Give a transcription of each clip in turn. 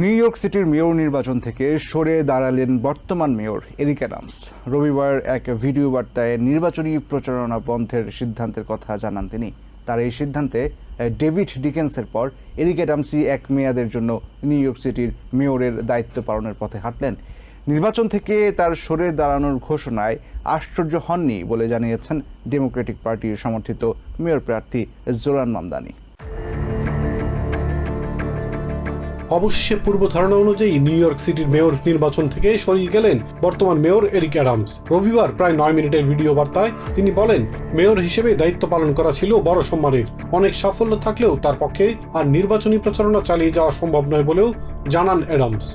New York সিটির mayor নির্বাচন থেকে সরে দাঁড়ালেন বর্তমান মেয়র এরিক অ্যাডামস। রবিবার এক ভিডিও বার্তায় নির্বাচনী প্রচারণা বন্ধের সিদ্ধান্তের কথা জানান তিনি। তার এই সিদ্ধান্তে ডেভিড ডিকেন্সের পর এরিক অ্যাডামসই এক মেয়াদের জন্য নিউ ইয়র্ক সিটির মেয়রের দায়িত্ব পালনের পথে হাঁটলেন। নির্বাচন থেকে তার সরে দাঁড়ানোর ঘোষণায় আশ্চর্য হননি বলে জানিয়েছেন ডেমোক্রেটিক পার্টির সমর্থিত মেয়র প্রার্থী জোরান মামদানি। অবশ্যই পূর্ব ধারণা অনুযায়ী নিউ ইয়র্ক সিটির মেয়র নির্বাচন থেকে সরিয়ে গেলেন বর্তমান মেয়র এরিক অ্যাডামস। রবিবার প্রায় নয় মিনিটের ভিডিও বার্তায় তিনি বলেন, মেয়র হিসেবে দায়িত্ব পালন করা ছিল বড় সম্মানের। অনেক সাফল্য থাকলেও তার পক্ষে আর নির্বাচনী প্রচারণা চালিয়ে যাওয়া সম্ভব নয় বলেও জানান অ্যাডামস।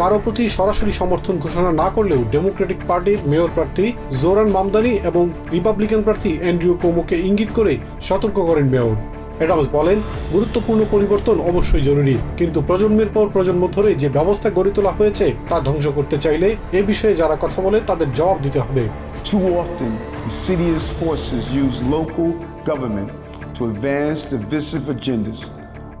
কারও প্রতি সরাসরি সমর্থন ঘোষণা না করলেও ডেমোক্রেটিক পার্টির মেয়র প্রার্থী জোরান মামদানি এবং রিপাবলিকান প্রার্থী অ্যান্ড্রিউ কোমোকে ইঙ্গিত করে সতর্ক করেন মেয়র। অ্যাডামস বলেন গুরুত্বপূর্ণ পরিবর্তন অবশ্যই জরুরি। কিন্তু প্রজন্মের পর প্রজন্ম ধরে যে ব্যবস্থা গড়ে তোলা হয়েছে তা ধ্বংস করতে চাইলে এ বিষয়ে যারা কথা বলে তাদের জবাব দিতে হবে। Too often, insidious forces use local government to advance divisive agendas.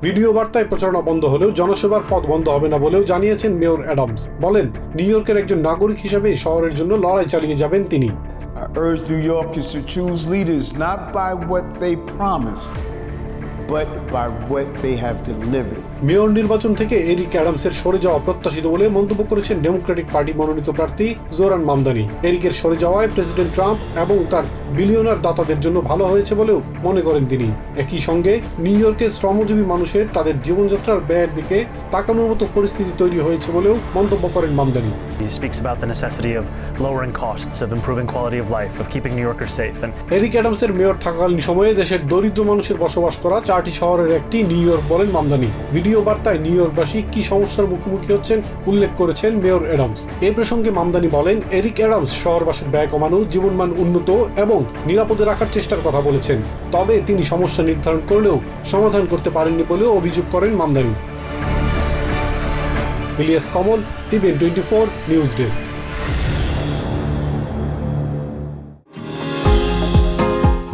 Video বার্তায় প্রচারণা বন্ধ হলেও জনসেবার পথ বন্ধ হবে না বলেও জানিয়েছেন মেয়র অ্যাডামস বলেন নিউ ইয়র্কের একজন নাগরিক হিসেবে শহরের জন্য লড়াই চালিয়ে যাবেন তিনি। I urge New Yorkers to choose leaders not by what they promise, but by what they have delivered. Mayor নির্বাচন থেকে এরিক অ্যাডামসের সরে যাওয়া প্রত্যাশিত বলে মন্তব্য করেছেন ডেমোক্রেটিক পার্টি মনোনীত প্রার্থী জোরান মামদানি এরিকের সরে যাওয়ায় প্রেসিডেন্ট ট্রাম্প এবং তার বিলিয়নার দাতাদের জন্য ভালো হয়েছে বলেও মনে করেন তিনি একই সঙ্গে নিউ ইয়র্কের শ্রমজীবী মানুষের তাদের জীবনযাত্রার ব্যয়ের দিকে তাকানোর মতো পরিস্থিতি তৈরি হয়েছে বলেও মন্তব্য করেন Mamdani He speaks about the necessity of lowering costs, of improving quality of life, of keeping New Yorkers safe. And Eric অ্যাডামসের mayor থাকাকালীন সময়ে দেশের দরিদ্র মানুষের বসবাস করা চারটি শহরের একটি নিউ ইয়র্ক বলেন মামদানি। ভিডিও বার্তায় নিউ ইয়র্কবাসী কি সমস্যার মুখোমুখি হচ্ছেন উল্লেখ করেছেন মেয়র অ্যাডামস। এ প্রসঙ্গে মামদানি বলেন, এরিক অ্যাডামস শহরবাসীর ব্যয় কমানো, জীবনমান উন্নত এবং নিরাপদে রাখার চেষ্টার কথা বলেছেন। তবে তিনি সমস্যা নির্ধারণ করলেও সমাধান করতে পারেননি বলেও অভিযোগ করেন Mamdani. Ilias Kamal, TVN twenty four, news desk.